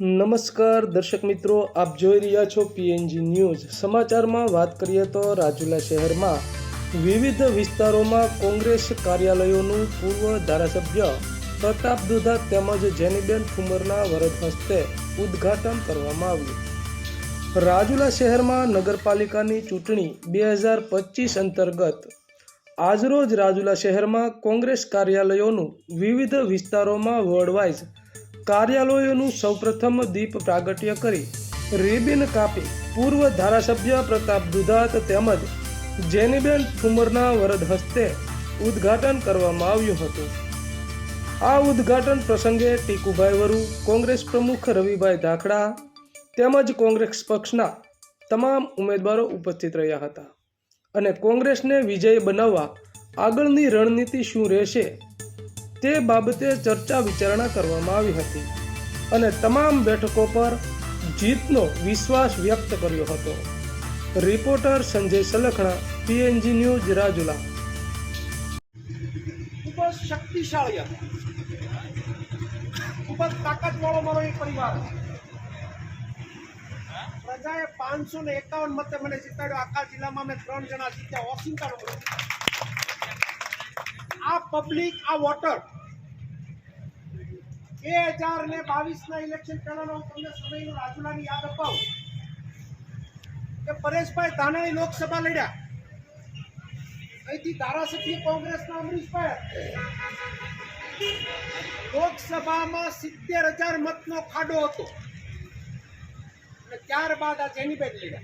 નમસ્કાર, દર્શક મિત્રો, આપ જોઈ રહ્યા છો પીએનજી ન્યૂઝ સમાચારમાં વાત કરીએ તો રાજુલા શહેરમાં વિવિધ વિસ્તારોમાં કોંગ્રેસ કાર્યાલયોનું પૂર્વ ધારાસભ્ય પ્રતાપ દુધા તેમજ જેનીબેન ઠુમરના વરદ હસ્તે ઉદ્ઘાટન કરવામાં આવ્યું. રાજુલા શહેરમાં નગરપાલિકાની ચૂંટણી બે હજાર પચીસ અંતર્ગત. આજરોજ રાજુલા શહેરમાં કોંગ્રેસ કાર્યાલયોનું વિવિધ વિસ્તારોમાં વર્ડવાઇઝ કાર્યાલયોનું સૌપ્રથમ દીપ પ્રાગટ્ય કરી રિબિન કાપી પૂર્વ ધારાસભ્ય પ્રતાપ દુધાત તેમજ જેનીબેન ઠુમરના વરદ હસ્તે ઉદ્ઘાટન કરવામાં આવ્યું હતું. આ ઉદ્ઘાટન પ્રસંગે ટીકુભાઈ વરુ, કોંગ્રેસ પ્રમુખ રવિભાઈ ધાખડા તેમજ કોંગ્રેસ પક્ષના તમામ ઉમેદવારો ઉપસ્થિત રહ્યા હતા અને કોંગ્રેસને વિજય બનાવવા આગળની રણનીતિ શું રહેશે તે બાબતે ચર્ચા વિચારણા કરવામાં આવી હતી અને તમામ બેઠકો પર જીતનો વિશ્વાસ વ્યક્ત કર્યો હતો. Reporter Sanjay Salkhana, PNG news, Rajula. ખૂબ જ શક્તિશાળી હતો. ખૂબ જ તાકાતવાળો મારો એક પરિવાર પ્રજાએ પાંચસો ને એકાવન મતે મને જીતાડ્યો. આખા જિલ્લામાં મેં ત્રણ જણા જીત્યા. આ પબ્લિક આ વોટર. બે હજાર ને બાવીસના ઇલેક્શન પહેલાનો હું તમને સમયનું રાજુલાની યાદ અપાવું. કે પરેશભાઈ ધાનાણી લોકસભા લડ્યા. અહીંથી ધારાસભ્ય કોંગ્રેસના અમરીશભાઈ. લોકસભામાં સિત્તેર હજાર મતનો ખાડો હતો. અને ત્યારબાદ આ જેનીબેન લડ્યા.